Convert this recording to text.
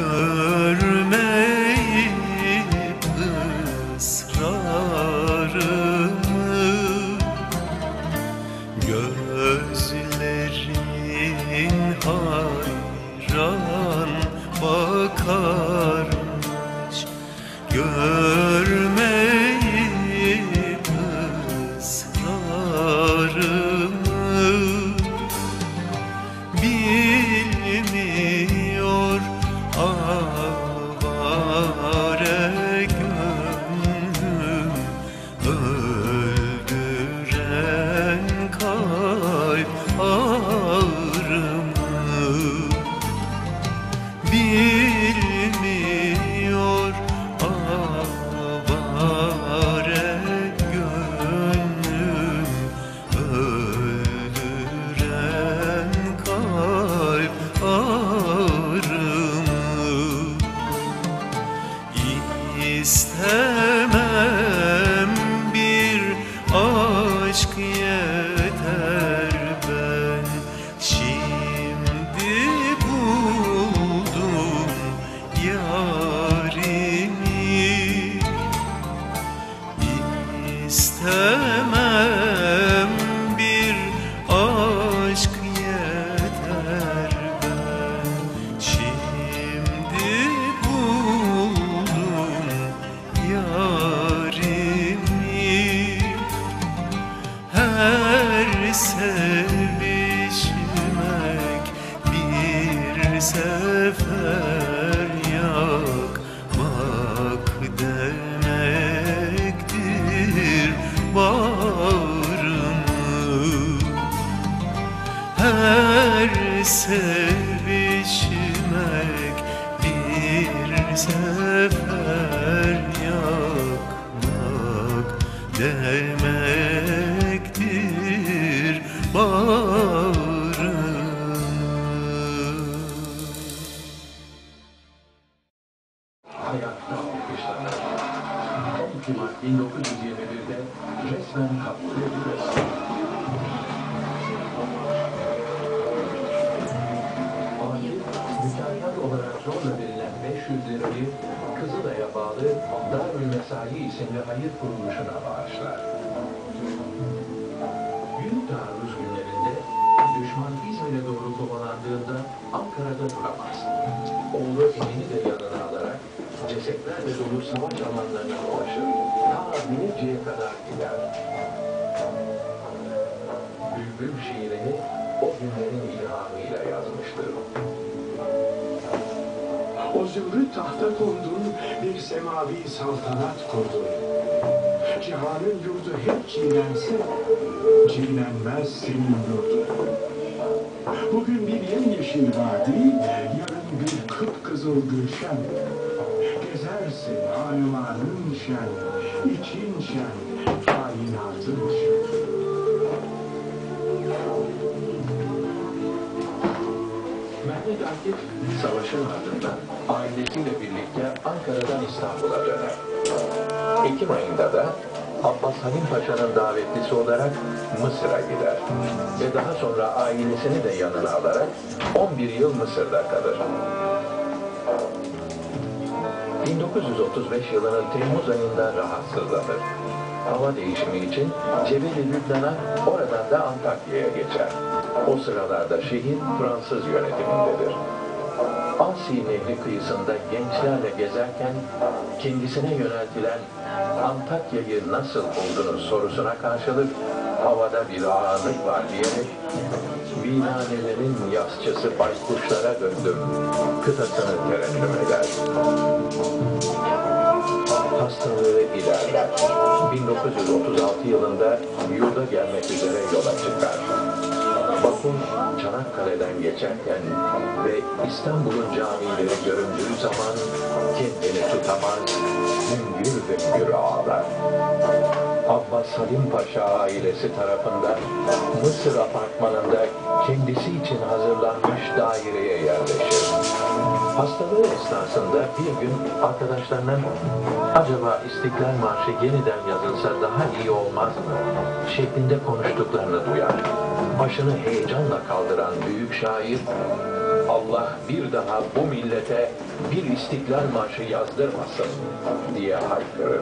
Oh. ağrımı. Bir bağlı Darül Mesai isimli hayır kuruluşuna bağışlar. Ankara'da duramaz. Oğlu Emin'i de yanına alarak cesetlerle dolu savaş alanlarına dolaşır. Ta Binece'ye kadar gider. Bülbül şiirini o günlerin ilhamıyla yazmıştır. O zümrüt tahta kondun, bir semavi saltanat kurdun. Cihanın yurdu hep çiğnense, çiğnenmez senin yurdun. Bugün bir yemyeşil vadi, yarın bir kıpkızıl gülşen. Gezersin hanemanın şen, için şen, kainatın şen. Mehmet Akif savaşın ardından ailesiyle birlikte Ankara'dan İstanbul'a döner. Ekim ayında da Abbas Halim Paşa'nın davetlisi olarak Mısır'a gider. Ve daha sonra ailesini de yanına alarak 11 yıl Mısır'da kalır. 1935 yılının Temmuz ayında rahatsızlanır. Hava değişimi için Cebeli Lübnan'a oradan da Antakya'ya geçer. O sıralarda şehir Fransız yönetimindedir. Asi Nehri kıyısında gençlerle gezerken kendisine yöneltilen Antakya'yı nasıl buldunuz sorusuna karşılık havada bir ağırlık var diyerek Viranelerin yasçısı baykuşlara döndüm kıtasını terennüm eder. Hastalığı ilerler. 1936 yılında yurda gelmek üzere yola çıkar. Vapur Çanakkale'den geçerken ve İstanbul'un camileri göründüğü zaman kendini tutamaz, hüngür hüngür ağlar. Abbas Halim Paşa ailesi tarafından Mısır apartmanında kendisi için hazırlanmış daireye yerleşir. Hastalığı esnasında bir gün arkadaşlarının acaba İstiklal Marşı yeniden yazılsa daha iyi olmaz mı? şeklinde konuştuklarını duyar. Başını heyecanla kaldıran büyük şair Allah bir daha bu millete bir İstiklal Marşı yazdırmasın diye haykırır.